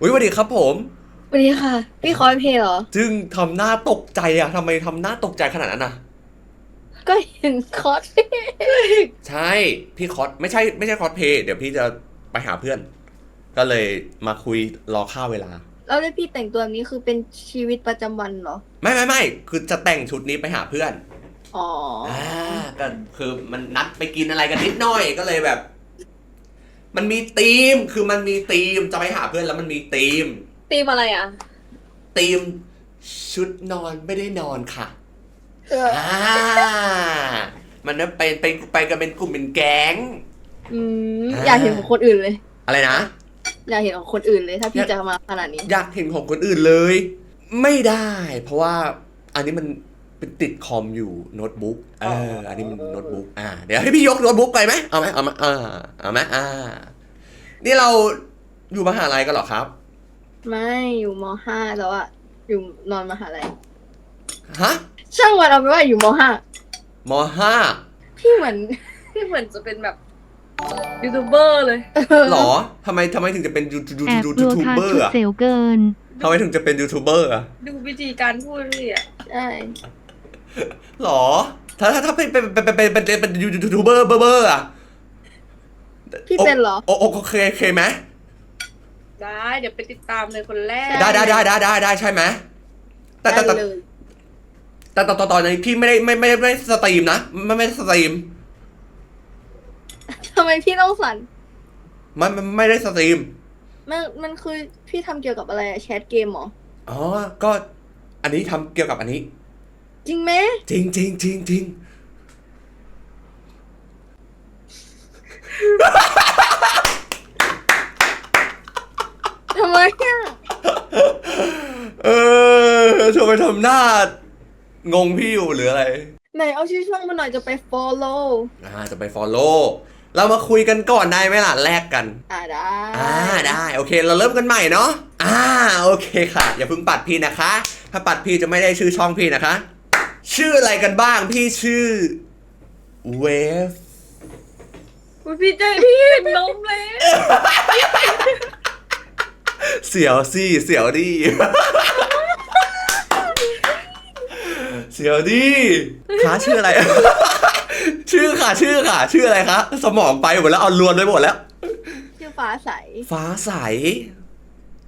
อุ้ยสวัสดีครับผม สวัสดีค่ะ พี่คอยเพลย์เหรอ จึงทำหน้าตกใจอะทำไมทำหน้าตกใจขนาดนั้นอะก็เห็นคอสใช่พี่คอสไม่ใช่ไม่ใช่คอสเพย์เดี๋ยวพี่จะไปหาเพื่อน ก็เลยมาคุยรอข้าวเวลา แล้วที่พี่แต่งตัวแบบนี้คือเป็นชีวิตประจำวันเหรอ ไม่ไม่ไม่คือจะแต่งชุดนี้ไปหาเพื่อนอ๋อออ่าก็คือมันนัดไปกินอะไรกันนิดหน่อยก็เลยแบบ มันมีธีมคือมันมีธีมจะไปหาเพื่อนแล้วมันมีธีมตีมอะไรอะ ธีมชุดนอนไม่ได้นอนค่ะเอออ่ามันจะเป็นไปไปกันเป็นกลุ่มเป็นแก๊ง อืมอ่าอยากเห็นของคนอื่นเลย อะไรนะ อยากเห็นของคนอื่นเลย ถ้าพี่อยากจะมาขนาดนี้ อยากเห็นของคนอื่นเลย ไม่ได้ เพราะว่าอันนี้มันเป็น ติดคอมอยู่โน้ตบุ๊กเอออันนี้มันโน้ตบุ๊กอ่าเดี๋ยวให้พี่ยกโน้ตบุ๊กไปไหมเอาไหมเอาไหมอ่าเอาไหมอ่า นี่เราอยู่มหาลัยกันเหรอครับ ไม่อยู่มห้าแล้วอะอยู่นอนมหาลัยฮะช่างวันเอาไปนว่าอยู่มห้ามห้าพี่เหมือน พี่เหมือนจะเป็นแบบยูทูบเบอร์เลยหรอทำไมทำไมถึงจะเป็นยูทูแอบยูกลัวทูบค่าเบอชุร์ดอะเซลล์เกิน ทำไมถึงจะเป็นยูทูบเบอร์อะดูวิธีการพูดพี่อะ ใช่ หรอ ถ้าถ้าถ้าเป็นเป็นเป็นเป็นเป็นเป็นเป็นยูทูบเบอร์เบอร์เบอร์อะพี่เป็นเหรอโอโอโอเคโอเคไหมได้ เดี๋ยวไปติดตามเลยคนแรก ได้ได้ได้ได้ได้ได้ใช่ไหมแต่แต่ได้แต่เลยแต่ตอนตอนตอนนี้พี่ไม่ได้ไม่ไม่ไม่ได้สตรีมนะไม่ไม่ได้สตรีมทำไมพี่ต้องสั่นไม่ไม่ไม่ได้สตรีม มันมันคือพี่ทำเกี่ยวกับอะไรอะแชทเกมเหรอ อ๋อ ก็อันนี้ทำเกี่ยวกับอันนี้ จริงไหมจริงจริงจริงจริงทำไมอะเออทำไมทำหน้างงพี่อยู่หรืออะไร ไหนเอาชื่อช่องมาหน่อยจะไป follow อ่าจะไป follow เรามาคุยกันก่อนได้ไหมล่ะแลกกัน อ่าได้อ่าได้โอเค เราเริ่มกันใหม่เนาะอ่าโอเคค่ะ อย่าเพิ่งปัดพี่นะคะ ถ้าปัดพี่จะไม่ได้ชื่อช่องพี่นะคะ ชื่ออะไรกันบ้างพี่ชื่อเวฟอุ๊ยพี่เจพี่เห็นนมเลยเสียวสิเสียวดิ เสียวดิขาชื่ออะไร ชื่อค่ะชื่อค่ะ ชื่ออะไรคะสมองไปหมดแล้วเอาลวนไปหมดแล้ว ชื่อฟ้าใส ฟ้าใส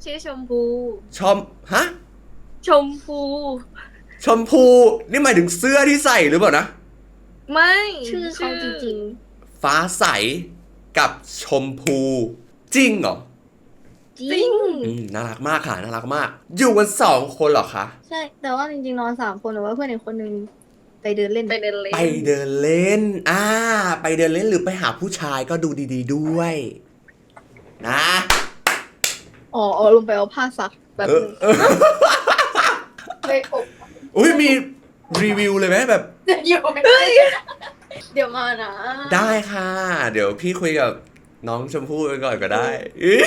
ชื่อชมพูชอมฮะ ชมพู ชมพูนี่หมายถึงเสื้อที่ใส่หรือเปล่านะ ไม่ชื่อเขาจริงฟ้าใสกับชมพูจริงเหรอๆ จริง อืมน่ารักมากค่ะน่ารักมาก อยู่กันสองคนเหรอคะใช่ แต่ว่าจริงๆนอนสามคนแต่ว่าเพื่อนอีกคนนึงไปเดินเล่น ไปเดินเล่นไปเดินเล่น อ่า ไปเดินเล่นหรือไปหาผู้ชายก็ดูดี ๆ ด้วย นะ อ๋อเอาลงไปเอาผ้าซักแบบเออนึงเออ ไปอบ อุ้ยมีรีวิวเลยไหมแบบ อยู่เดี๋ยวมานะได้ค่ะ เดี๋ยวพี่คุยกับน้องชมพู่กันก่อนก็ได้อุ๊ย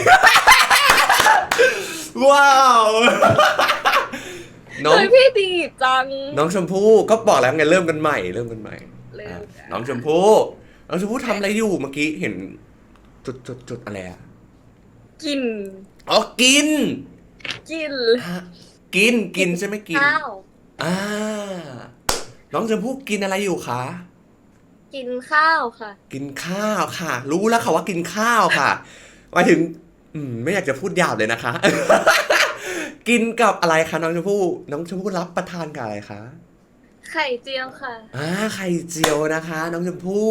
ว้าวน้อง เฮ้ยพี่ดีจัง น้องชมพู่ก็บอกแล้วไงเริ่มกันใหม่เริ่มกันใหม่เริ่มอะกัน น้องชมพู่น้องชมพู่ทำอะไรอยู่เมื่อกี้เห็น จุดจุดจุดอะไรอะกิน อ๋อกินกิน ฮะกินกินใช่ไหมกิน ข้าว อ่า น้องชมพู่กินอะไรอยู่คะ กินข้าวค่ะ กินข้าวค่ะ รู้แล้วค่ะว่ากินข้าวค่ะหมายถึง อืม ไม่อยากจะพูดหยาบเลยนะคะ กินกับอะไรคะน้องชมพู่น้องชมพู่รับประทานกับอะไรคะ ไข่เจียวค่ะ อ่าไข่เจียวนะคะ น้องชมพู่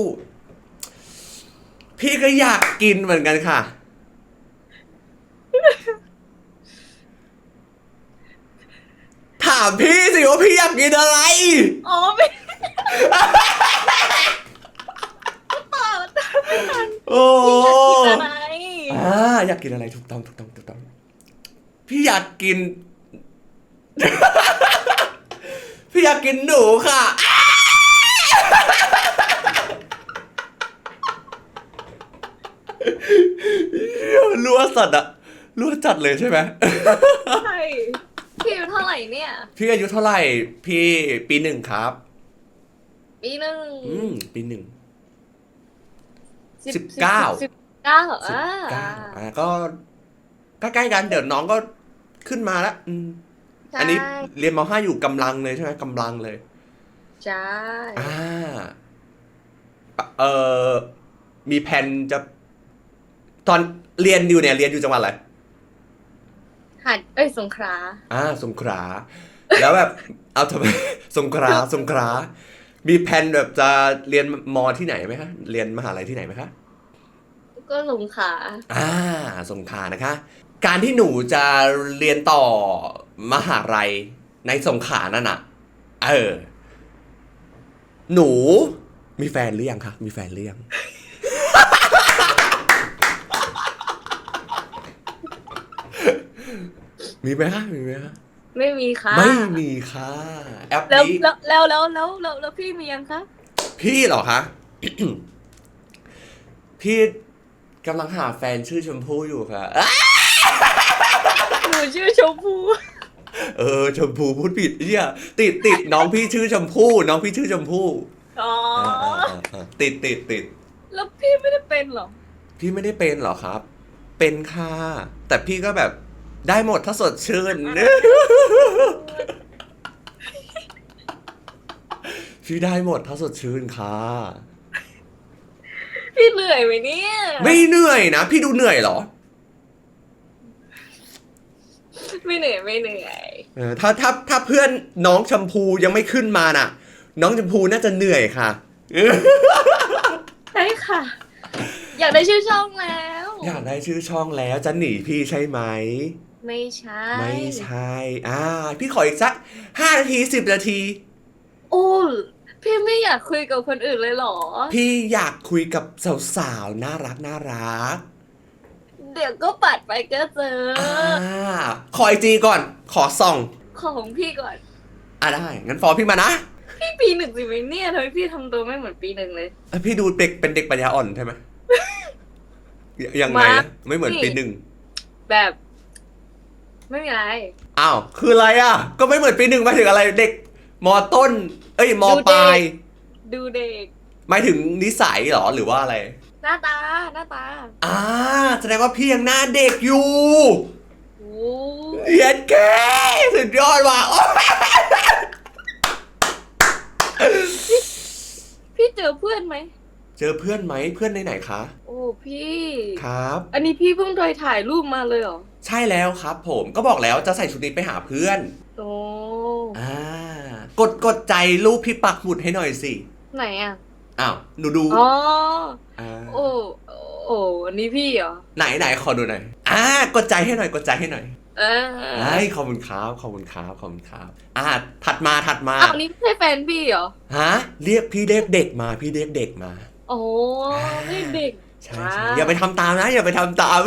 พี่ก็อยากกินเหมือนกันค่ะ ถามพี่สิว่าพี่อยากกินอะไร อ๋อไม่ตอบไม่ทันโอ้กินอะไรอ่าอยากกินอะไรถูกต้องถูกต้องถูกต้อง พี่อยากกิน พี่อยากกินหนูค่ะเหี้ยรัวสัตว์อะรัวจัดเลยใช่ไหมใช่ พี่อายุเท่าไหร่เนี่ย พี่อายุเท่าไหร่ พี่ปีหนึ่งครับ ปีหนึ่งอืมปีหนึ่ง สิบเก้า สิบเก้าสิบอ่าเก้าอ่าก็ใกล้ๆกันเดี๋ยวน้องก็ขึ้นมาแล้วอืมใช่อันนี้เรียนมห้าอยู่กำลังเลยใช่ไหมกำลังเลย ใช่อ่าเออมีแผนจะ ตอนเรียนอยู่เนี่ย เรียนอยู่จังหวัดอะไร หัดเอ้ยสงขลาอ่าสงขลาแล้วแบบเอาทำไมสงขลาสงขลามีแผนแบบจะเรียนมอที่ไหนไหมคะเรียนมหาลัยที่ไหนไหมคะก็สงขลาอ่าสงขลานะคะ การที่หนูจะเรียนต่อมหาลัยในสงขลานั่นน่ะ เออ หนูมีแฟนหรือยังคะมีแฟนหรือยัง มีไหมคะมีไหมคะไม่มีค่ะไม่มีค่ะ แอปแล้วนี้แล้วแล้วแล้วแล้วแล้วแล้วพี่มียังคะพี่เหรอคะ พี่กำลังหาแฟนชื่อชมพู่อยู่ค่ะอะหนูชื่อชมพูเออชมพู่พูดผิดเนี่ยติดติดน้องพี่ชื่อชมพู่น้องพี่ชื่อชมพู่อ๋ออ่าอ่าอ่าอ่าติดติดติด แล้วพี่ไม่ได้เป็นเหรอพี่ไม่ได้เป็นเหรอครับ เป็นค่ะ แต่พี่ก็แบบ ได้หมดถ้าสดชื่น พี่ได้หมดถ้าสดชื่นค่ะ พี่เหนื่อยไหมเนี่ยไม่เหนื่อยนะ พี่ดูเหนื่อยเหรอไม่เหนื่อยไม่เหนื่อยเออถ้าถ้าถ้าเพื่อนน้องชมพูยังไม่ขึ้นมาน่ะ น้องชมพูน่าจะเหนื่อยค่ะ ใช่ค่ะ อยากได้ชื่อช่องแล้ว อยากได้ชื่อช่องแล้วจะหนีพี่ใช่ไหม ไม่ใช่ ไม่ใช่ อ่า พี่ขออีกสักห้านาทีสิบนาที โอ้พี่ไม่อยากคุยกับคนอื่นเลยเหรอ พี่อยากคุยกับสาวๆ น่ารักน่ารัก เดี๋ยวก็ปัดไปก็เจออ่า ขอไอจีก่อน ขอส่อง ของพี่ก่อน อะได้ งั้นฟอลพี่มานะ พี่ปีหนึ่งสิไหมเนี่ยทำไมพี่ทำตัวไม่เหมือนปีหนึ่งเลยอะพี่ดูเด็กเป็นเด็กปัญญาอ่อนใช่ไหมยังไงมานะไม่เหมือนปีหนึ่ง แบบ ไม่มีอะไร อ้าว คืออะไรอะ ก็ไม่เหมือนปีหนึ่งหมายถึงอะไรเด็กมอต้น เอ้ยมอดูเด็กปลายดูเด็ก หมายถึงนิสัยเหรอหรือว่าอะไร หน้าตาหน้าตาอ่าแสดงว่าพี่ยังหน้าเด็กอยู่โอ้เย็นแก่สุดยอดว่ะโอ๊ยพี่เจอเพื่อนไหม เจอเพื่อนไหมเพื่อนในไหนคะ โอ้พี่ ครับ อันนี้พี่เพิ่งโดยถ่ายรูปมาเลยเหรอ ใช่แล้วครับผมก็บอกแล้วจะใส่ชุดนี้ไปหาเพื่อนโอ้อ่ากดกดใจรูปพี่ปักหมุดให้หน่อยสิไหนอะอ้าวหนูดูอ๋ออ่าโอ้โอ้อันนี้พี่เหรอไหนไหนขอดูหน่อยอ่ากดใจให้หน่อยกดใจให้หน่อยเออไอ้ยขอบคุณครับขอบคุณครับขอบคุณครับอ่าถัดมาถัดมาอ้าวนี่ไม่ใช่แฟนพี่เหรอฮะเรียกพี่เรียกเด็กมาพี่เรียกเด็กมา โอ้นี่เด็กใช่ใช่ว้าวอย่าไปทำตามนะ อย่าไปทำตาม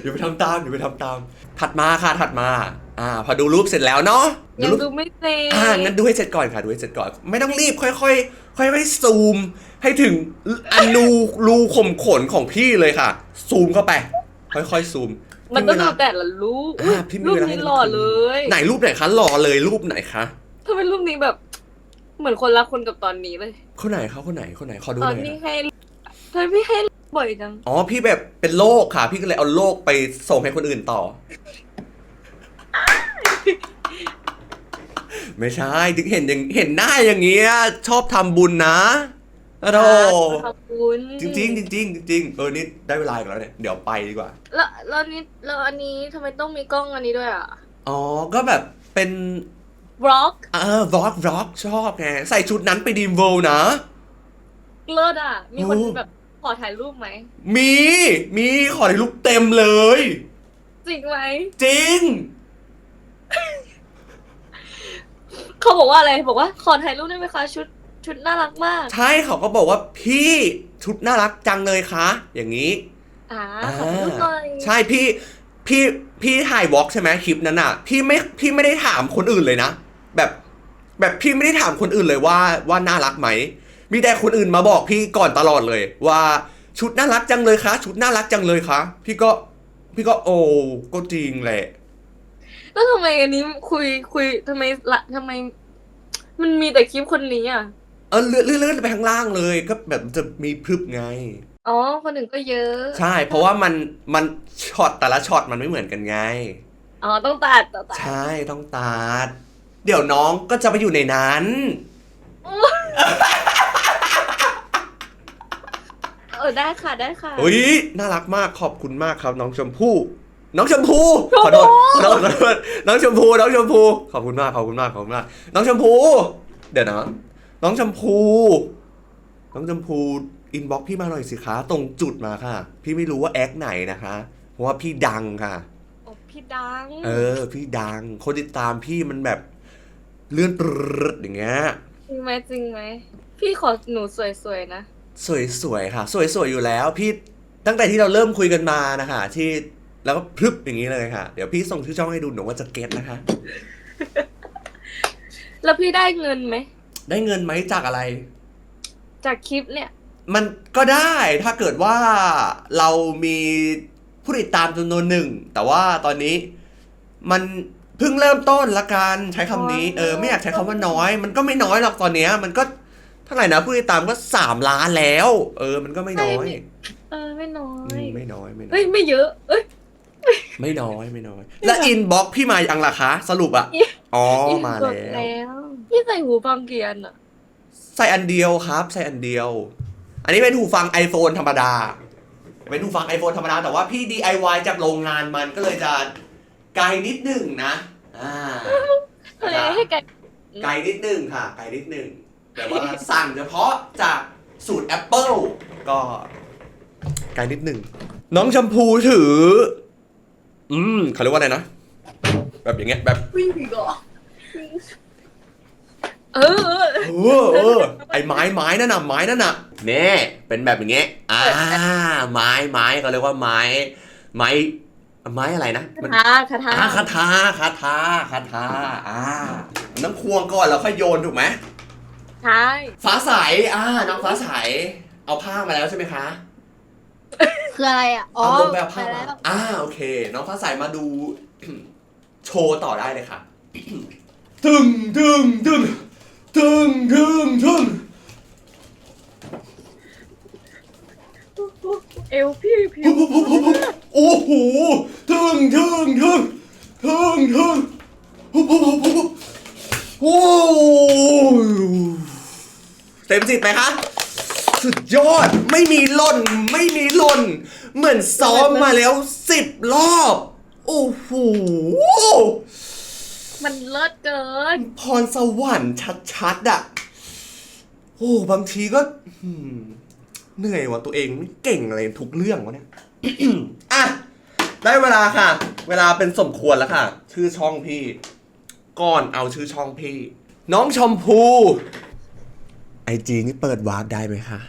อย่าไปทำตามอย่าไปทำตาม ถัดมาค่ะถัดมา อ่า พอดูรูปเสร็จแล้วเนาะยังรูปดูไม่เซ็นอ่างั้นดูให้เสร็จก่อนค่ะดูให้เสร็จก่อน ไม่ต้องรีบค่อยๆค่อยๆซูม ให้ถึงอนูรูข่มขนของพี่เลยค่ะ ซูมเข้าไป ค่อยๆซูมมันต้องพี่ดูเวลาแต่ละรูปอุ๊ยอ่าพี่มีรูปเวลาให้นี้ทั้งหล่อคืนเลย ไหนรูปไหนคะหล่อเลยรูปไหนคะทำไมรูปนี้แบบ เหมือนคนรักคนกับตอนนี้เลย คนไหนคะคนไหนคนไหนขอดูตหอนน่อยนี้นะให้ทำไมพี่ให้ บ่อยจัง อ๋อ พี่แบบเป็นโรคค่ะ พี่ก็เลยเอาโรคไปส่งให้คนอื่นต่อ ไม่ใช่ถึงเห็นอย่างเห็นหน้าอย่างเงี้ยชอบทำบุญนะโอ้โหขอบคุณจริงๆจริงๆจริงๆเออนี่ได้เวลาอีกแล้วเนี่ยเดี๋ยวไปดีกว่า แล้วแล้วนี้แล้วอันนี้ทำไมต้องมีกล้องอันนี้ด้วยอะ อ๋อ ก็แบบเป็นบล็อกเออวอล์กวอล์กชอบไงใส่ชุดนั้นไปดีมเวลนะเลิศอะ มีคนโอ้แบบ ขอถ่ายรูปไหม มีมีขอถ่ายรูปเต็มเลย จริงไหม จริง เขาบอกว่าอะไร บอกว่าขอถ่ายรูปได้ไหมคะชุดชุดน่ารักมาก ใช่เขาก็บอกว่าพี่ชุดน่ารักจังเลยคะ อย่างนี้อ่าอ่าขอรูปหน่อยใช่พี่พี่พี่ถ่ายวอล์กใช่ไหมคลิปนั้นอะ พี่ไม่พี่ไม่ได้ถามคนอื่นเลยนะแบบ แบบพี่ไม่ได้ถามคนอื่นเลยว่าว่าน่ารักไหม มีแต่คนอื่นมาบอกพี่ก่อนตลอดเลย ว่าชุดน่ารักจังเลยคะชุดน่ารักจังเลยคะพี่ก็พี่ก็โอ้ก็จริงแหละ แล้วทำไมอันนี้คุยคุยทำไมละทำไม มันมีแต่คลิปคนนี้อะเออเลื่อนเลื่อนเลื่อนไปข้างล่างเลย ก็แบบจะมีพรึบไงอ๋อคนอื่นก็เยอะ ใช่ เพราะว่ามันมันช็อตแต่ละช็อตมันไม่เหมือนกันไงอ๋อต้องตัดต้องตัดใช่ต้องตัดเดี๋ยวน้องก็จะไปอยู่ในนั้น เออได้ค่ะได้ค่ะ อุ้ยน่ารักมากขอบคุณมากครับ น้องชมพู่ น้องชมพู่ขอโทษขอโทษขอโทษน้องชมพู่น้องชมพู่ขอบคุณมากขอบคุณมากขอบคุณมาก น้องชมพู่เดี๋ยวนะ น้องชมพู่น้องชมพู่อินบ็อกพี่มาหน่อยสิคะตรงจุดมาค่ะ พี่ไม่รู้ว่าแอคไหนนะคะ เพราะว่าพี่ดังค่ะ โอ้พี่ดัง เออ พี่ดัง คนติดตามพี่มันแบบเลื่อนปรึดอย่างเงี้ย จริงไหมจริงไหม พี่ขอหนูสวยๆนะ สวยๆค่ะ สวยๆอยู่แล้วพี่ตั้งแต่ที่เราเริ่มคุยกันมานะคะที่แล้วก็พรึบอย่างนี้เลยค่ะ เดี๋ยวพี่ส่งชื่อช่องให้ดูหนูว่าจะเก็ตนะคะ แล้วพี่ได้เงินไหม ได้เงินไหมจากอะไร จากคลิปเนี่ย มันก็ได้ถ้าเกิดว่าเรามีผู้ติดตามจำนวนหนึ่ง แต่ว่าตอนนี้มันเพิ่งเริ่มต้นละกันใช้คำนี้ เออไม่อยากใช้คำว่าน้อย มันก็ไม่น้อยหรอกตอนเนี้ย มันก็เท่าไหร่นะผู้ติดตามก็สามล้านแล้ว เออ มันก็ไม่น้อย เออไม่น้ออืยมไม่น้อยไม่น้อเฮ้ยยไม่เยอะ เอ้ย ไม่น้อยไม่น้อย แล้วอินบ็อกพี่มายังล่ะคะ สรุปอะอินอ๋อพี่มากดแล้วแล้วพี่ใส่หูฟังเกียนอะ ใส่อันเดียวครับ ใส่อันเดียว อันนี้เป็นหูฟัง iPhone ธรรมดา เป็นหูฟัง iPhone ธรรมดา แต่ว่าพี่ DIY จากโรงงานมันก็เลยจะไกลนิดหนึ่งนะ อ่าก็เลยให้ไกลไกลนิดหนึ่งค่ะ ไกลนิดหนึ่ง แต่ว่าสั่งเฉพาะจากสูตร Apple ก็ไกลนิดหนึ่ง น้องชมพูถือ อืมเขาเรียกว่าอะไรนะ แบบอย่างเงี้ยแบบวิ่งอีกเหรอเออเออเออเออไอ้ไม้ไม้นั่นน่ะไม้นั่นน่ะเน่เป็นแบบอย่างเงี้ยอ่า ไม้ไม้เขาเรียกว่าไม้ ไม้ ไม้อะไรนะมันคาถาคาถาอ่าคาถาคาถาคาถาอ่าน้ำควงก่อนแล้วค่อยโยนถูกไหม ใช่ฟ้าใสอ่าน้องฟ้าใส เอาผ้ามาแล้วใช่ไหมคะคืออะไรอะ อ๋อเอาลงไปเอาผ้าไปมาแล้วอ่าโอเค น้องฟ้าใสมาดู โชว์ต่อได้เลยค่ะตึงตึงตึงตึงตึงตึงเอวพี่ผิวโอ้โหถึงถึงถึงถึงถึง โอ้เต็มสิบไหมคะ สุดยอดไม่มีหล่น ไม่มีหล่น เหมือนซ้อมมาแล้วสิบรอบ โอ้โห มันเลิศเกิน พรสวรรค์ชัดๆอะโอ้บางทีก็อืมเหนื่อยว่ะตัวเองไม่เก่งอะไรทุกเรื่องวะเนี่ย อะ ได้เวลาค่ะ เวลาเป็นสมควรแล้วค่ะ ชื่อช่องพี่ ก่อนเอาชื่อช่องพี่ น้องชมพูไอจีนี่เปิดวาร์ปได้ไหมคะ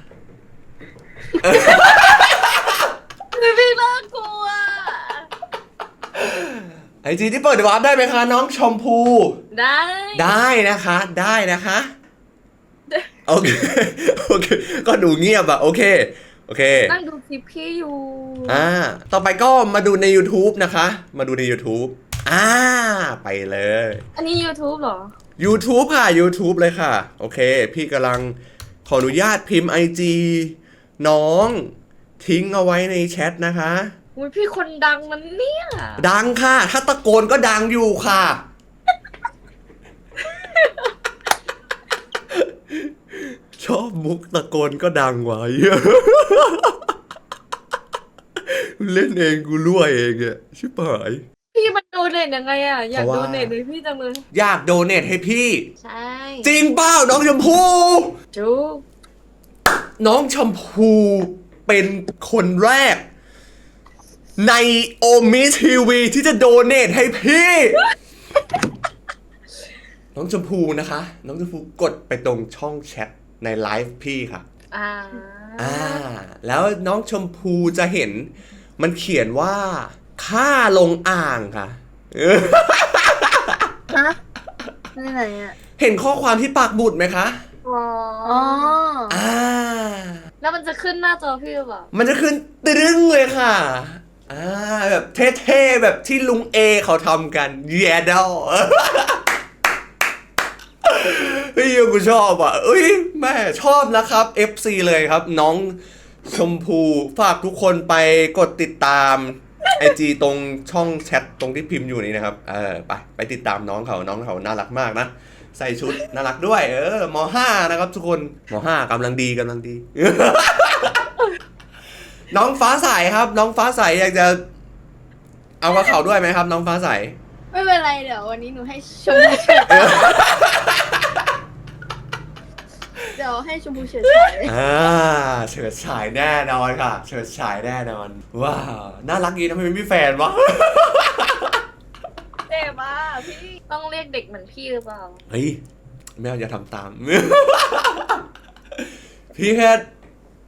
พี่น่ากลัว ไอจีที่เปิดวาร์ปได้ไหมคะ น้องชมพู ได้ ได้นะคะ ได้นะคะโอเค โอเค ก็ดูเงียบอะโอเค โอเค นั่งดูคลิปพี่อยู่ อ่า ต่อไปก็มาดูใน YouTube นะคะ มาดูใน YouTube อ่า ไปเลย อันนี้ YouTube เหรอ YouTube ค่ะ YouTube เลยค่ะ โอเค พี่กำลังขออนุญาตพิมพ์ IG น้องทิ้งเอาไว้ในแชทนะคะ อุ้ยพี่คนดังมันเนี่ย ดังค่ะ ถ้าตะโกนก็ดังอยู่ค่ะ ชอบมุกตะโกนก็ดังไว้เล่นเองกูรั่วเองอะชิบหายพี่มันโด เนทยังไงอะ อยากเพราะโดว่าเนทเลยพี่จังเลย อยากโดเนทให้พี่ ใช่จริงเปล่าน้องชมพู่จุ๊บน้องชมพูเป็นคนแรก ในโอมิทีวีที่จะโดเนทให้พี่ น้องชมพูนะคะ น้องชมพูกดไปตรงช่องแชทในไลฟ์พี่ค่ะ อ่าอ่า แล้วน้องชมพูจะเห็น มันเขียนว่าค่าลงอ่างค่ะเออ ฮะนี่ไหนอะเห็นข้อความที่ปากบุดไหมคะ อ๋ออ๋ออ่า แล้วมันจะขึ้นหน้าจอพี่หรือเปล่ามันจะขึ้นตึ้งเลยค่ะ อ่า แบบเท่ๆ แบบที่ลุงเอเขาทำกันเยดอเฮ้ยกูชอบอะเอ้ย แม่ชอบนะครับ FC เลยครับ น้องชมพูฝากทุกคนไปกดติดตาม ไอจีตรงช่องแชทตรงที่พิมพ์อยู่นี้นะครับ เออไปไปติดตามน้องเขาน้องเขาน่ารักมากนะ ใส่ชุดน่ารักด้วย เออมห้านะครับทุกคนมห้ากำลังดีกำลังดี น้องฟ้าใสครับ น้องฟ้าใสอยากจะ เอากับเขาด้วยไหมครับ น้องฟ้าใส ไม่เป็นไรเดี๋ยววันนี้หนูให้ชมเฉิดเดี๋ย วให้ชมพูเฉิดฉายอ่าเฉิดฉายแน่นอนค่ะเฉิดฉายแน่นอน ว้าว น่ารักดีทำไมไม่มีแฟนวะเจ็บอะพี่ต้องเรียกเด็กเหมือนพี่หรือเปล่า เฮ้ยแมวอย่าทำตาม พี่แค่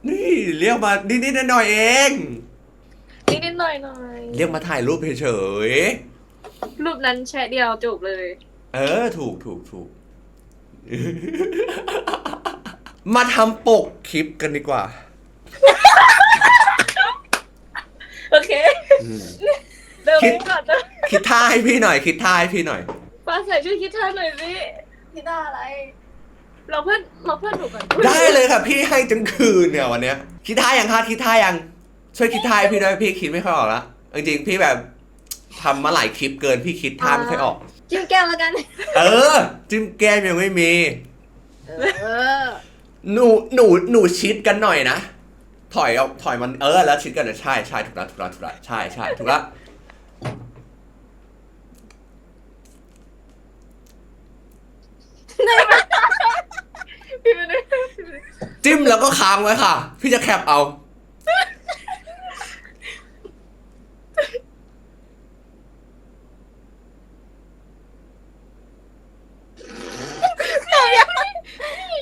นี่เรียกมานิดๆหน่อยๆเอง นิดนิดๆหน่อยหน่อยเรียกมาถ่ายรูปเฉยรูปนั้นแชะเดียวจบเลย ๆเออ ถูกถูกถูก มาทำปกคลิปกันดีกว่า โอเคอืมเริ่มคิด ก่อนนะคิดท่าให้พี่หน่อย คิดท่าให้พี่หน่อยฟ้าใส่ช่วยคิดท่าหน่อยสิพี่ได้อะไร เราเพื่อนเราเพื่อนหนูก่อนได้เลยค่ะพี่ให้จังคืนเนี่ยวันเนี้ย คิดท่ายังคะคิดท่ายังช่วยคิดท่าให้พี่ด้วยพี่คิดไม่ค่อยออกละจริงๆพี่แบบทำมาหลายคลิปเกินพี่คิดท่าไม่ค่อยออก จิ้มแก้มแล้วกัน เออ จิ้มแก้มยังไม่มี เออ หนูหนูหนูชิดกันหน่อยนะ ถอยเอาถอยมันเออแล้วชิดกันนะใช่ใช่ถูกแล้วถูกแล้วถูกแล้วใช่ใช่ถูกแล้วพี่ไม่ได้จิ้มแล้วก็ค้างไว้ค่ะ พี่จะแคปเอา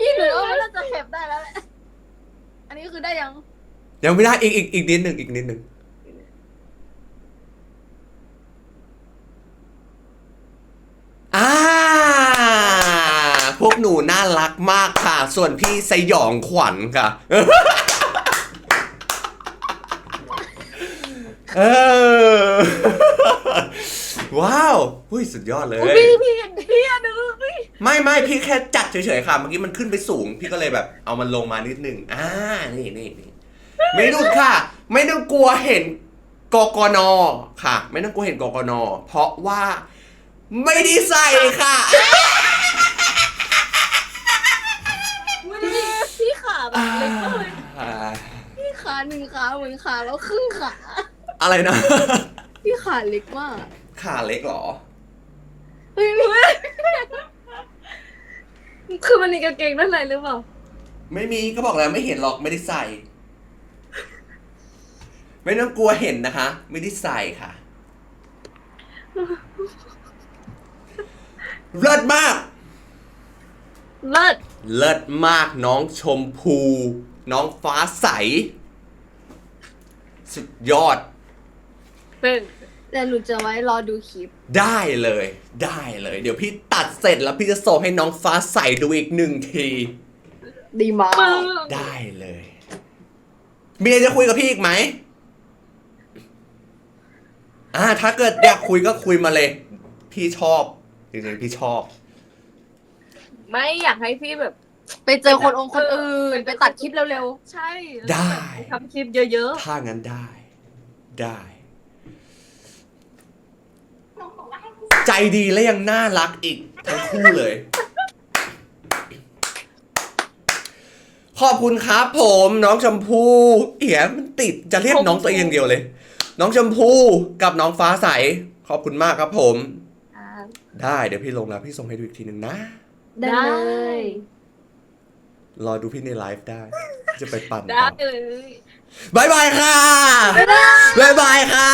พี่หนูว่าเราจะแคปได้แล้วแหละ อันนี้คือได้ยัง ยังไม่ได้อีกอีกอีกนิดหนึ่งอีกนิดหนึ่งอ่าพวกหนูน่ารักมากค่ะ ส่วนพี่สยองขวัญค่ะ เออ ว้าวหุ้ยสุดยอดเลยพี่พี่พี่อะดูพี่ไม่ไม่พี่แค่จัดเฉยๆค่ะ เมื่อกี้มันขึ้นไปสูง พี่ก็เลยแบบเอามันลงมานิดนึง อ่า นี่นี่นี่ ไม่ต้องค่ะ ไม่ต้องกลัวเห็นกกนค่ะ ไม่ต้องกลัวเห็นกกนเพราะว่าไม่ได้ใส่ค่ะพี่ขาแบบเล็กมากเลยอ่าพี่ขาหนึ่งขาเหมือนขาแล้วครึ่งขา อะไรนะ พี่ขาเล็กมากขาเล็กเหรอ เฮ้ยคือมันมีกางเกงด้านในหรือเปล่า ไม่มีก็บอกแล้วไม่เห็นหรอกไม่ได้ใส่ ไม่ต้องกลัวเห็นนะคะ ไม่ได้ใส่ค่ะเลิศมาก เลิศเลิศมากน้องชมพู น้องฟ้าใส สุดยอดเป็นแต่หนูจะไว้รอดูคลิป ได้เลย ได้เลย เดี๋ยวพี่ตัดเสร็จแล้วพี่จะส่งให้น้องฟ้าใสดูอีกหนึ่งที ดีมาก มึง ได้เลย มีอะไรจะคุยกับพี่อีกไหม อ่าถ้าเกิดอยากคุยก็คุยมาเลย พี่ชอบจริงๆพี่ชอบ ไม่อยากให้พี่แบบ ไปเจอคนองค์คนอื่น ไปตัดคลิปเร็วใช่ได้ทำคลิปเยอะถ้างั้นได้ ได้ใจดีและยังน่ารักอีก ทั้งคู่เลย ขอบคุณครับผมน้องชมพู่เอียมันติดจะเรียกน้องตัวเองอย่างเดียวเลย น้องชมพู่กับน้องฟ้าใส ขอบคุณมากครับผม ได้เดี๋ยวพี่ลงแล้วพี่ส่งให้ดูอีกทีหนึ่งนะ ได้รอดูพี่ในไลฟ์ได้ จะไปปั่นได้เลยบายบายค่ะบายบายค่ะ